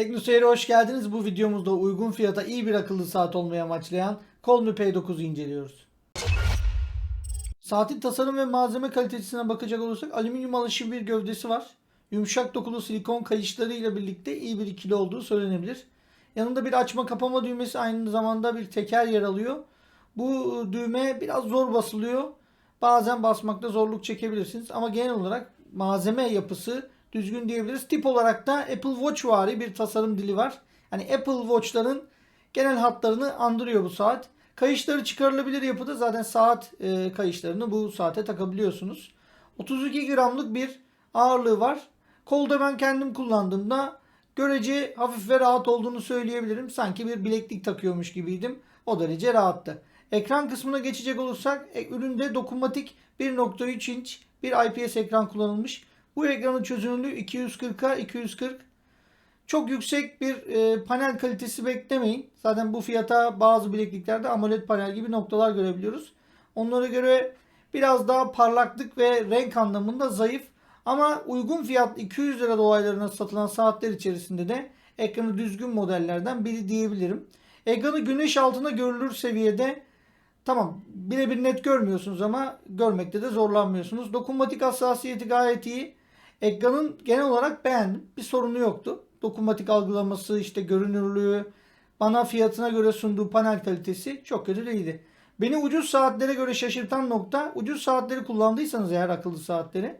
Teknoseyir'e hoş geldiniz. Bu videomuzda uygun fiyata iyi bir akıllı saat olmayı amaçlayan Colmy P9'u inceliyoruz. Saatin tasarım ve malzeme kalitesine bakacak olursak alüminyum alışı bir gövdesi var. Yumuşak dokulu silikon kayışları ile birlikte iyi bir ikili olduğu söylenebilir. Yanında bir açma kapama düğmesi aynı zamanda bir teker yer alıyor. Bu düğme biraz zor basılıyor. Bazen basmakta zorluk çekebilirsiniz ama genel olarak malzeme yapısı düzgün diyebiliriz. Tip olarak da Apple Watch vari bir tasarım dili var. Hani Apple Watch'ların genel hatlarını andırıyor bu saat. Kayışları çıkarılabilir yapıda zaten saat e, kayışlarını bu saate takabiliyorsunuz. 32 gramlık bir ağırlığı var. Kolda ben kendim kullandığımda görece hafif ve rahat olduğunu söyleyebilirim. Sanki bir bileklik takıyormuş gibiydim. O derece rahattı. Ekran kısmına geçecek olursak e, üründe dokunmatik 1.3 inç bir IPS ekran kullanılmış. Bu ekranın çözünürlüğü 240'a 240. Çok yüksek bir e, panel kalitesi beklemeyin. Zaten bu fiyata bazı bilekliklerde AMOLED panel gibi noktalar görebiliyoruz. Onlara göre biraz daha parlaklık ve renk anlamında zayıf. Ama uygun fiyatlı 200 lira dolaylarına satılan saatler içerisinde de ekranı düzgün modellerden biri diyebilirim. Ekranı güneş altında görülür seviyede Tamam birebir net görmüyorsunuz ama görmekte de zorlanmıyorsunuz. Dokunmatik hassasiyeti gayet iyi. Ekranın genel olarak beğendim. Bir sorunu yoktu. Dokunmatik algılaması, işte görünürlüğü, bana fiyatına göre sunduğu panel kalitesi çok kötü değildi. Beni ucuz saatlere göre şaşırtan nokta, ucuz saatleri kullandıysanız eğer akıllı saatleri,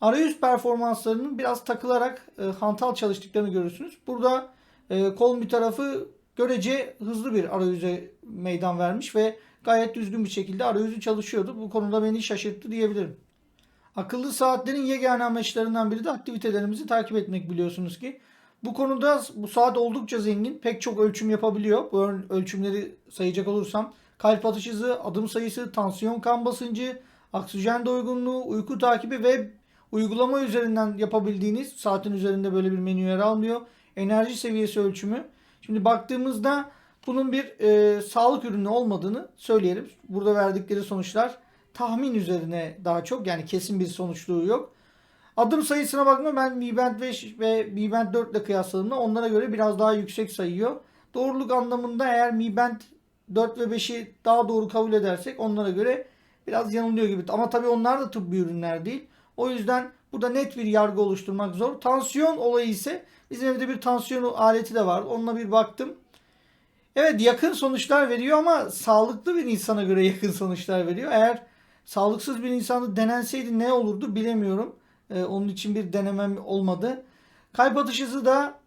arayüz performanslarının biraz takılarak e, hantal çalıştıklarını görürsünüz. Burada e, kol bir tarafı görece hızlı bir arayüze meydan vermiş ve gayet düzgün bir şekilde arayüzü çalışıyordu. Bu konuda beni şaşırttı diyebilirim. Akıllı saatlerin yegane amaçlarından biri de aktivitelerimizi takip etmek biliyorsunuz ki. Bu konuda bu saat oldukça zengin. Pek çok ölçüm yapabiliyor. Bu ölçümleri sayacak olursam kalp atış hızı, adım sayısı, tansiyon kan basıncı, oksijen doygunluğu, uyku takibi ve uygulama üzerinden yapabildiğiniz saatin üzerinde böyle bir menü yer almıyor. Enerji seviyesi ölçümü. Şimdi baktığımızda bunun bir e, sağlık ürünü olmadığını söyleyelim. Burada verdikleri sonuçlar tahmin üzerine daha çok yani kesin bir sonuçluğu yok. Adım sayısına bakma ben Mi Band 5 ve Mi Band 4 ile kıyasladığımda onlara göre biraz daha yüksek sayıyor. Doğruluk anlamında eğer Mi Band 4 ve 5'i daha doğru kabul edersek onlara göre biraz yanılıyor gibi. Ama tabii onlar da tıbbi ürünler değil. O yüzden burada net bir yargı oluşturmak zor. Tansiyon olayı ise bizim evde bir tansiyon aleti de var. Onunla bir baktım. Evet yakın sonuçlar veriyor ama sağlıklı bir insana göre yakın sonuçlar veriyor. Eğer sağlıksız bir insanı denenseydi ne olurdu bilemiyorum. Ee, onun için bir denemem olmadı. Kalp atış hızı da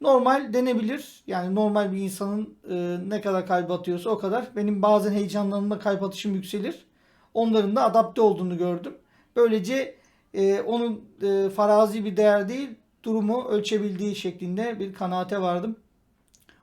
normal denebilir. Yani normal bir insanın e, ne kadar kalp atıyorsa o kadar. Benim bazen heyecanlarımda kalp atışım yükselir. Onların da adapte olduğunu gördüm. Böylece e, onun e, farazi bir değer değil durumu ölçebildiği şeklinde bir kanaate vardım.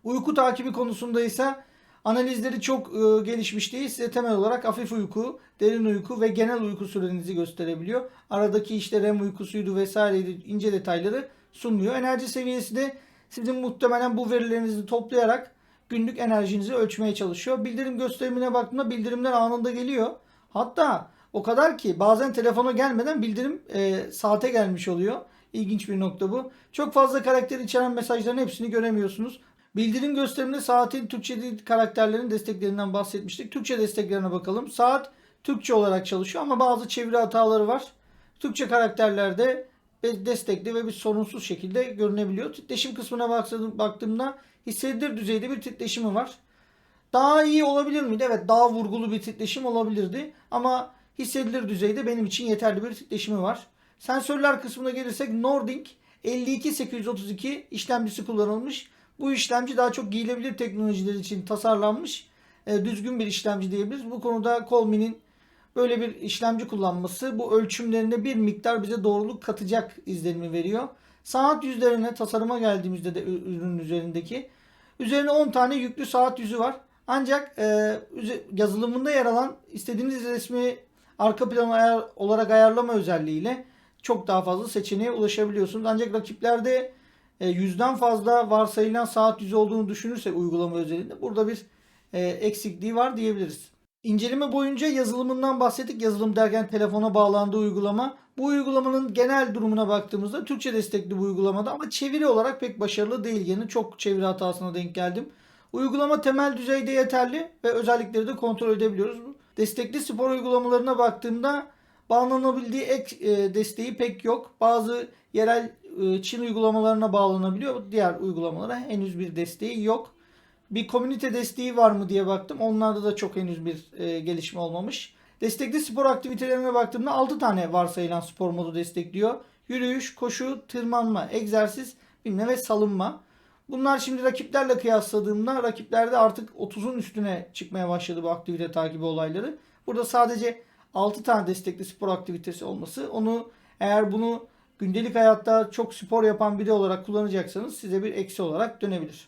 Uyku takibi konusunda ise analizleri çok e, gelişmiş değil. Size temel olarak hafif uyku, derin uyku ve genel uyku sürenizi gösterebiliyor. Aradaki işte REM uykusuydu vesaire ince detayları sunmuyor. Enerji seviyesi de sizin muhtemelen bu verilerinizi toplayarak günlük enerjinizi ölçmeye çalışıyor. Bildirim gösterimine baktığımda bildirimler anında geliyor. Hatta o kadar ki bazen telefona gelmeden bildirim e, saate gelmiş oluyor. İlginç bir nokta bu. Çok fazla karakter içeren mesajların hepsini göremiyorsunuz. Bildirim gösteriminde saatin Türkçe karakterlerin desteklerinden bahsetmiştik. Türkçe desteklerine bakalım. Saat Türkçe olarak çalışıyor ama bazı çeviri hataları var. Türkçe karakterlerde destekli ve bir sorunsuz şekilde görünebiliyor. Titreşim kısmına baktığımda hissedilir düzeyde bir titreşimi var. Daha iyi olabilir miydi? Evet daha vurgulu bir titreşim olabilirdi. Ama hissedilir düzeyde benim için yeterli bir titreşimi var. Sensörler kısmına gelirsek Nordink 52832 işlemcisi kullanılmış. Bu işlemci daha çok giyilebilir teknolojiler için tasarlanmış e, düzgün bir işlemci diyebiliriz. Bu konuda Colmi'nin böyle bir işlemci kullanması bu ölçümlerine bir miktar bize doğruluk katacak izlenimi veriyor. Saat yüzlerine tasarıma geldiğimizde de ürünün üzerindeki üzerine 10 tane yüklü saat yüzü var. Ancak e, yazılımında yer alan istediğiniz resmi arka plan ayar, olarak ayarlama özelliğiyle çok daha fazla seçeneğe ulaşabiliyorsunuz. Ancak rakiplerde yüzden fazla varsayılan saat yüzü olduğunu düşünürsek uygulama özelinde burada bir e, eksikliği var diyebiliriz. İnceleme boyunca yazılımından bahsettik. Yazılım derken telefona bağlandığı uygulama. Bu uygulamanın genel durumuna baktığımızda Türkçe destekli bu uygulamada ama çeviri olarak pek başarılı değil. Yine çok çeviri hatasına denk geldim. Uygulama temel düzeyde yeterli ve özellikleri de kontrol edebiliyoruz. Destekli spor uygulamalarına baktığımda bağlanabildiği ek e, desteği pek yok. Bazı yerel e, Çin uygulamalarına bağlanabiliyor. Diğer uygulamalara henüz bir desteği yok. Bir komünite desteği var mı diye baktım. Onlarda da çok henüz bir e, gelişme olmamış. Destekli spor aktivitelerine baktığımda 6 tane varsayılan spor modu destekliyor. Yürüyüş, koşu, tırmanma, egzersiz, binme ve salınma. Bunlar şimdi rakiplerle kıyasladığımda rakiplerde artık 30'un üstüne çıkmaya başladı bu aktivite takibi olayları. Burada sadece 6 tane destekli spor aktivitesi olması onu eğer bunu gündelik hayatta çok spor yapan biri olarak kullanacaksanız size bir eksi olarak dönebilir.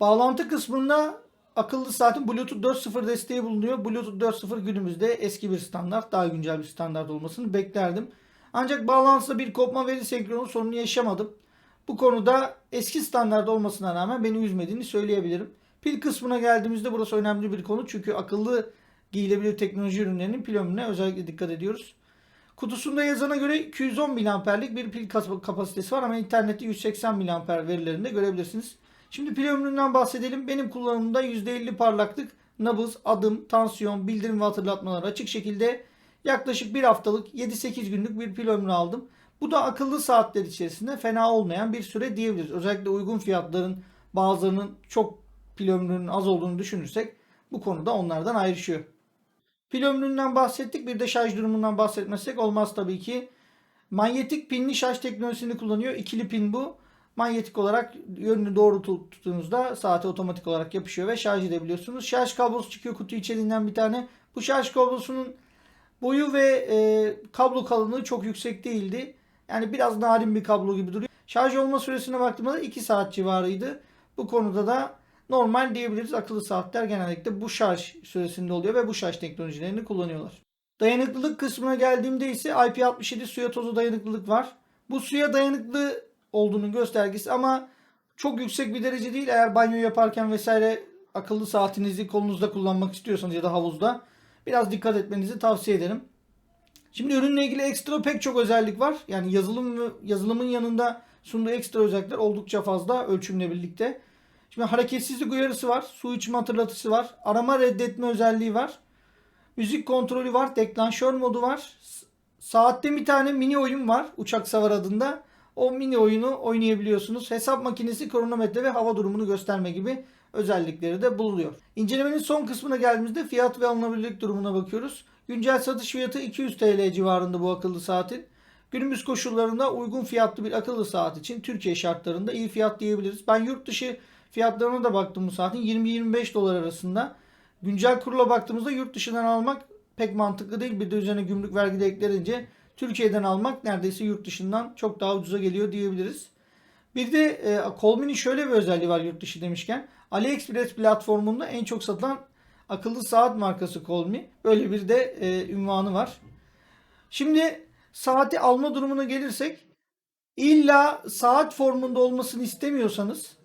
Bağlantı kısmında akıllı saatin Bluetooth 4.0 desteği bulunuyor. Bluetooth 4.0 günümüzde eski bir standart, daha güncel bir standart olmasını beklerdim. Ancak bağlantıda bir kopma veri senkronu sorunu yaşamadım. Bu konuda eski standart olmasına rağmen beni üzmediğini söyleyebilirim. Pil kısmına geldiğimizde burası önemli bir konu. Çünkü akıllı giyilebilir teknoloji ürünlerinin pil ömrüne özellikle dikkat ediyoruz. Kutusunda yazana göre 210 mAh'lik bir pil kapasitesi var ama internette 180 mAh verilerinde görebilirsiniz. Şimdi pil ömründen bahsedelim. Benim kullanımımda %50 parlaklık, nabız, adım, tansiyon, bildirim ve hatırlatmalar açık şekilde yaklaşık bir haftalık 7-8 günlük bir pil ömrü aldım. Bu da akıllı saatler içerisinde fena olmayan bir süre diyebiliriz. Özellikle uygun fiyatların bazılarının çok pil ömrünün az olduğunu düşünürsek bu konuda onlardan ayrışıyor. Pil ömründen bahsettik. Bir de şarj durumundan bahsetmezsek olmaz tabii ki. Manyetik pinli şarj teknolojisini kullanıyor. İkili pin bu. Manyetik olarak yönünü doğru tuttuğunuzda saate otomatik olarak yapışıyor ve şarj edebiliyorsunuz. Şarj kablosu çıkıyor kutu içeriğinden bir tane. Bu şarj kablosunun boyu ve e, kablo kalınlığı çok yüksek değildi. Yani biraz narin bir kablo gibi duruyor. Şarj olma süresine baktığımda 2 saat civarıydı. Bu konuda da normal diyebiliriz. Akıllı saatler genellikle bu şarj süresinde oluyor ve bu şarj teknolojilerini kullanıyorlar. Dayanıklılık kısmına geldiğimde ise IP67 suya tozu dayanıklılık var. Bu suya dayanıklı olduğunun göstergesi ama çok yüksek bir derece değil. Eğer banyo yaparken vesaire akıllı saatinizi kolunuzda kullanmak istiyorsanız ya da havuzda biraz dikkat etmenizi tavsiye ederim. Şimdi ürünle ilgili ekstra pek çok özellik var. Yani yazılım yazılımın yanında sunduğu ekstra özellikler oldukça fazla ölçümle birlikte. Şimdi hareketsizlik uyarısı var. Su içme hatırlatıcısı var. Arama reddetme özelliği var. Müzik kontrolü var. Deklanşör modu var. Saatte bir tane mini oyun var. Uçak Savar adında. O mini oyunu oynayabiliyorsunuz. Hesap makinesi, kronometre ve hava durumunu gösterme gibi özellikleri de bulunuyor. İncelemenin son kısmına geldiğimizde fiyat ve alınabilirlik durumuna bakıyoruz. Güncel satış fiyatı 200 TL civarında bu akıllı saatin. Günümüz koşullarında uygun fiyatlı bir akıllı saat için Türkiye şartlarında iyi fiyat diyebiliriz. Ben yurt dışı fiyatlarına da baktım bu saatin 20-25 dolar arasında. Güncel kurla baktığımızda yurt dışından almak pek mantıklı değil. Bir de üzerine gümrük vergi de eklenince Türkiye'den almak neredeyse yurt dışından çok daha ucuza geliyor diyebiliriz. Bir de e, Colmin'in şöyle bir özelliği var yurt dışı demişken. AliExpress platformunda en çok satılan akıllı saat markası Colmi. Böyle bir de e, ünvanı var. Şimdi saati alma durumuna gelirsek illa saat formunda olmasını istemiyorsanız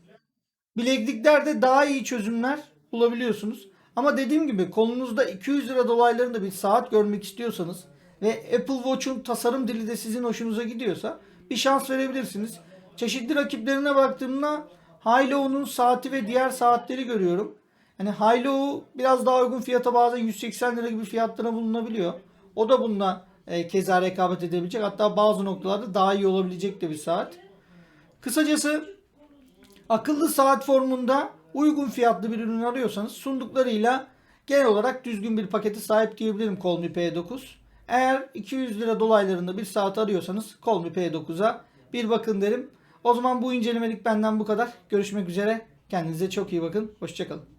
bilekliklerde daha iyi çözümler bulabiliyorsunuz. Ama dediğim gibi kolunuzda 200 lira dolaylarında bir saat görmek istiyorsanız ve Apple Watch'un tasarım dili de sizin hoşunuza gidiyorsa bir şans verebilirsiniz. Çeşitli rakiplerine baktığımda Hailuo'nun saati ve diğer saatleri görüyorum. Hani Hailuo biraz daha uygun fiyata bazen 180 lira gibi fiyatlara bulunabiliyor. O da bununla e, keza rekabet edebilecek. Hatta bazı noktalarda daha iyi olabilecek de bir saat. Kısacası akıllı saat formunda uygun fiyatlı bir ürün arıyorsanız sunduklarıyla genel olarak düzgün bir paketi sahip diyebilirim Colmi P9. Eğer 200 lira dolaylarında bir saat arıyorsanız Colmi P9'a bir bakın derim. O zaman bu incelemelik benden bu kadar. Görüşmek üzere. Kendinize çok iyi bakın. Hoşçakalın.